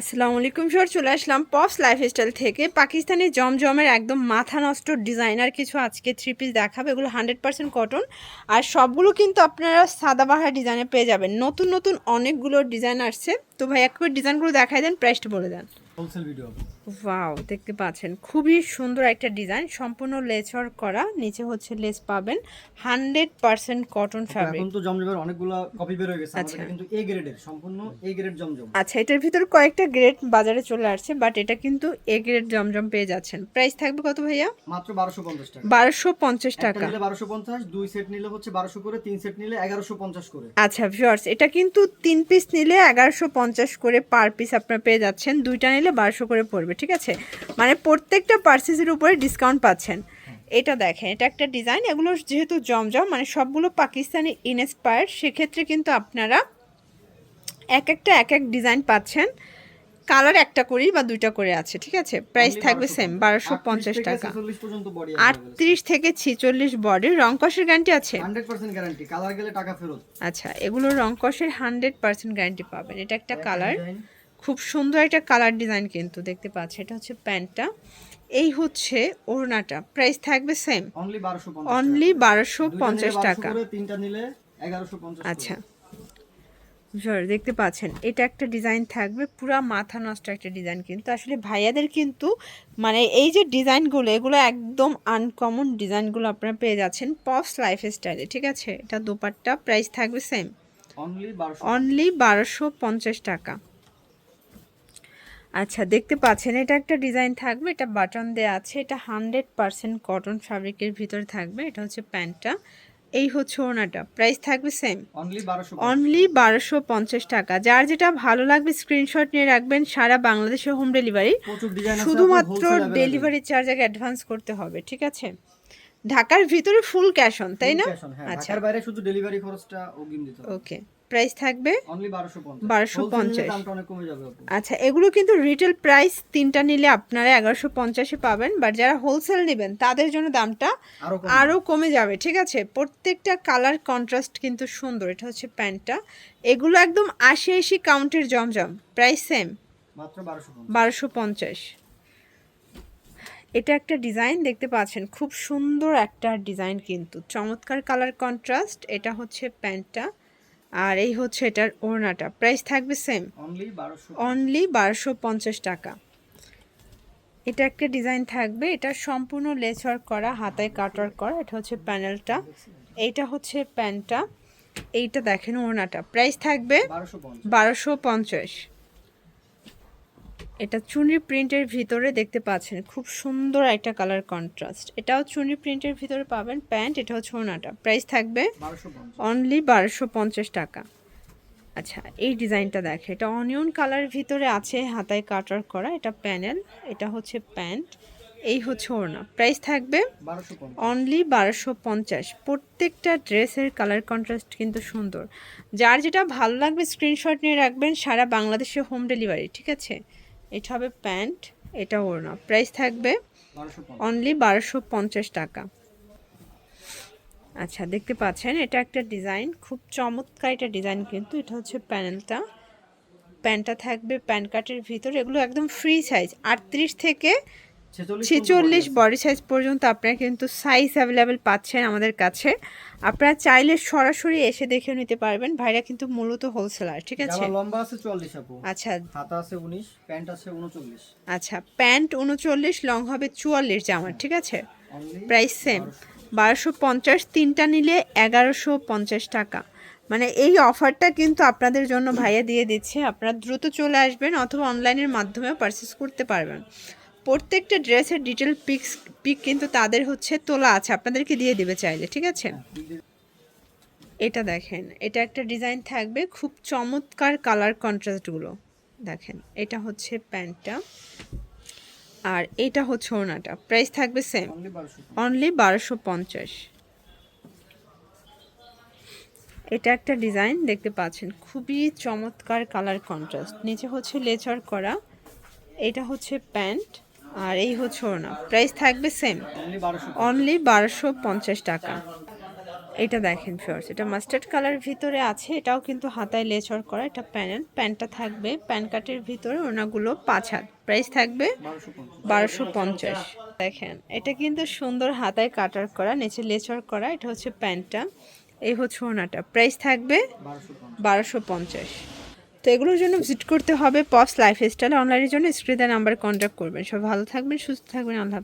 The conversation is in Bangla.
আসসালামু আলাইকুম সর চলে আসলাম পপস লাইফস্টাইল থেকে। পাকিস্তানি জমজমের একদম মাথা নষ্ট ডিজাইনার কিছু আজকে থ্রি পিস দেখাবে, এগুলো হান্ড্রেড পার্সেন্ট কটন আর সবগুলো কিন্তু আপনারা সাদাবাহার ডিজাইনে পেয়ে যাবেন। নতুন নতুন অনেকগুলো ডিজাইন আসছে। তো ভাই একবার ডিজাইনগুলো দেখাই দেন প্রাইসটা বলে দেন। হোলসেল ভিডিও ওয়াও দেখতে পাচ্ছেন। খুবই সুন্দর একটা ডিজাইন। সম্পূর্ণ ওয়ার্ক করা। নিচে হচ্ছে লেস পাবেন। হান্ড্রেড পার্সেন্ট কটন ফ্যাব্রিক এখন তো জমজমের অনেকগুলো কপি বের হয়ে গেছে আমাদের কিন্তু এ গ্রেডের সম্পূর্ণ এ গ্রেড জমজম। আচ্ছা এটার ভিতর কয়েকটা গ্রেড বাজারে চলে আসছে বাট এটা কিন্তু এ গ্রেড জমজম পেয়ে যাচ্ছেন। প্রাইস থাকবে কত ভাইয়া? মাত্র বারোশো পঞ্চাশ টাকা। বারোশো পঞ্চাশ একটা টাকা। নিলে বারোশো পঞ্চাশ দুই সেট নিলে হচ্ছে বারোশো করে তিন সেট নিলে এগারোশো পঞ্চাশ করে। আচ্ছা ভিউয়ার্স এটা কিন্তু তিন পিস নিলে এগারোশো পঞ্চাশ করে পার পিস আপনারা পেয়ে যাচ্ছেন। দুইটা নিলে বারোশো করে পড়বে। ঠিক আছে? মানে প্রত্যেকটা পার্সেসের উপরে ডিসকাউন্ট পাচ্ছেন। এটা দেখেন এটা একটা ডিজাইন এগুলো যেহেতু জমজম মানে সবগুলো পাকিস্তানি ইনস্পায়ার্ড সেক্ষেত্রে কিন্তু আপনারা এক একটা এক এক ডিজাইন পাচ্ছেন। কালার একটা করেই বা দুইটা করে আছে ঠিক আছে? প্রাইস থাকবে সেম বারোশো পঞ্চাশ টাকা। বডি আটত্রিশ থেকে ছিচল্লিশ বডির রং কষের গ্যারান্টি আছে? আচ্ছা এগুলো রং কষের হান্ড্রেড পার্সেন্ট গ্যারান্টি পাবেন। এটা একটা কালার খুব সুন্দর একটা কালার ডিজাইন কিন্তু দেখতে পাচ্ছি। এটা হচ্ছে প্যান্টটা। এই হচ্ছে ওড়নাটা। প্রাইস থাকবে সেম অনলি বারোশো পঞ্চাশ টাকা। আচ্ছা। দেখতে পাচ্ছেন। এটা একটা ডিজাইন থাকবে। পুরা মাথা নষ্ট একটা ডিজাইন কিন্তু। আসলে ভাইয়াদের কিন্তু মানে এই যে ডিজাইনগুলো এগুলো একদম আনকমন ডিজাইনগুলো আপনারা পেয়ে যাচ্ছেন পপস লাইফ স্টাইলে ঠিক আছে? এটা দোপাট্টা প্রাইস থাকবে সেম অনলি বারোশো পঞ্চাশ টাকা। আচ্ছা দেখতে পাচ্ছেন এটা একটা ডিজাইন থাকবে এটা বাটন দেওয়া আছে এটা হান্ড্রেড পারসেন্ট কটন ফ্যাব্রিকের ভিতর থাকবে এটা হচ্ছে প্যান্টটা। এই হচ্ছে ওনাটা প্রাইস থাকবে সেম অনলি বারোশো পঞ্চাশ। টাকা। যার যেটা ভালো লাগবে স্ক্রিনশট নিয়ে রাখবেন সারা বাংলাদেশে হোম ডেলিভারি শুধুমাত্র ডেলিভারি চার্জ আগে অ্যাডভান্স করতে হবে ঠিক আছে? ঢাকার ভিতরে ফুল ক্যাশ অন তাই না? আচ্ছা। ঢাকার বাইরে শুধু ডেলিভারি খরচটা অগ্রিম দিতে হবে। ওকে প্রাইস থাকবে অনলি বারোশো পঞ্চাশ। 1250 দামটা অনেক কমে যাবে আপু আচ্ছা এগুলো কিন্তু রিটেল প্রাইস তিনটা নিলে আপনারা এগারোশো পঞ্চাশে পাবেন বাট যারা হোলসেল নেবেন তাদের জন্য দামটা আরও আরও কমে যাবে ঠিক আছে? প্রত্যেকটা কালার কন্ট্রাস্ট কিন্তু সুন্দর এটা হচ্ছে প্যান্টটা। এগুলো একদম আশি আশি কাউন্টের জমজম প্রাইস সেম বারোশো পঞ্চাশ। এটা একটা ডিজাইন দেখতে পাচ্ছেন খুব সুন্দর একটা ডিজাইন কিন্তু। চমৎকার কালার কন্ট্রাস্ট এটা হচ্ছে প্যান্টটা আর এই হচ্ছে এটার ওড়নাটা। প্রাইস থাকবে সেম। অনলি বারোশো পঞ্চাশ। টাকা। এটা একটা ডিজাইন থাকবে এটা সম্পূর্ণ লেস ওয়ার্ক করা হাতায় কাটওয়ার্ক করা এটা হচ্ছে প্যানেলটা। এইটা হচ্ছে প্যান্টটা এইটা দেখেন ওড়নাটা। প্রাইস থাকবে বারোশো পঞ্চাশ। এটা চুনি প্রিন্টের ভিতরে দেখতে পাচ্ছেন খুব সুন্দর একটা কালার কন্ট্রাস্ট এটাও চুনি প্রিন্টের ভিতরে পাবেন প্যান্ট এটা হচ্ছে ওড়নাটা প্রাইস থাকবে অনলি বারোশো পঞ্চাশ টাকা। আচ্ছা এই ডিজাইনটা দেখে এটা অনিয়ন কালারের ভিতরে আছে হাতায় কাটার করা এটা প্যানেল এটা হচ্ছে প্যান্ট এই হচ্ছে ওড়না। প্রাইস থাকবে অনলি বারোশো পঞ্চাশ। প্রত্যেকটা ড্রেসের কালার কন্ট্রাস্ট কিন্তু সুন্দর। যার যেটা ভালো লাগবে স্ক্রিনশট নিয়ে রাখবেন সারা বাংলাদেশে হোম ডেলিভারি ঠিক আছে? এটা হবে প্যান্ট, এটা ওড়না। প্রাইস থাকবে অনলি বারোশো পঞ্চাশ টাকা। আচ্ছা দেখতে পাচ্ছেন, এটা একটা ডিজাইন, খুব চমৎকার এটা ডিজাইন কিন্তু, এটা হচ্ছে প্যানেলটা প্যান্টটা থাকবে প্যান কাটের ভিতর, এগুলো একদম ফ্রি সাইজ আটত্রিশ থেকে ছেচল্লিশ বডি সাইজ পর্যন্ত আপনারা কিন্তু সাইজ অ্যাভেলেবেল পাচ্ছেন আমাদের কাছে। আপনারা চাইলে সরাসরি এসে দেখে নিতে পারবেন। ভাইরা কিন্তু মূলত হোলসেলার ঠিক আছে? লম্বা আছে চুয়াল্লিশ আপু। আচ্ছা। হাতা আছে উনিশ প্যান্ট আছে উনচল্লিশ। আচ্ছা প্যান্ট উনচল্লিশ লং হবে চুয়াল্লিশ জামার ঠিক আছে? প্রাইস সেম বারোশো। পঞ্চাশ তিনটা নিলে এগারোশো পঞ্চাশ টাকা। মানে এই অফারটা কিন্তু আপনাদের জন্য ভাইয়া দিয়ে দিচ্ছে। আপনারা দ্রুত চলে আসবেন অথবা অনলাইনের মাধ্যমেও পারচেস করতে পারবেন। প্রত্যেকটা ড্রেসের ডিটেল পিক্স পিক কিন্তু তাদের হচ্ছে তোলা আছে। আপনাদেরকে দিয়ে দিবে চাইলে ঠিক আছে? এটা দেখেন এটা একটা ডিজাইন থাকবে খুব চমৎকার কালার কন্ট্রাস্টগুলো দেখেন এটা হচ্ছে প্যান্টটা আর এটা হচ্ছে ওনাটা প্রাইস থাকবে সেম অনলি বারোশো পঞ্চাশ। এটা একটা ডিজাইন দেখতে পাচ্ছেন খুবই চমৎকার কালার কন্ট্রাস্ট নিচে হচ্ছে লেচার করা এটা হচ্ছে প্যান্ট। আর এই হচ্ছে ওড়না। প্রাইস থাকবে সেম অনলি বারোশো পঞ্চাশ টাকা। এটা দেখেন ফিওর্স এটা মাস্টার্ড কালার ভিতরে আছে, এটাও কিন্তু হাতায় লেচর করা, এটা প্যানেল প্যান্টটা থাকবে প্যান কাটের ভিতরে ওনাগুলো পাঁচ হাত। প্রাইস থাকবে বারোশো পঞ্চাশ। দেখেন, এটা কিন্তু সুন্দর হাতায় কাটার করা, নিচে লেচর করা, এটা হচ্ছে প্যান্টটা এই হচ্ছে ওনাটা প্রাইস থাকবে বারোশো পঞ্চাশ। তো এগুলোর জন্য ভিজিট করতে হবে পস লাইফ স্টাইল অনলাইনের জন্য স্ক্রিনে নাম্বার কন্ট্যাক্ট করবেন। সব ভালো থাকবেন, সুস্থ থাকবেন, আল্লাহ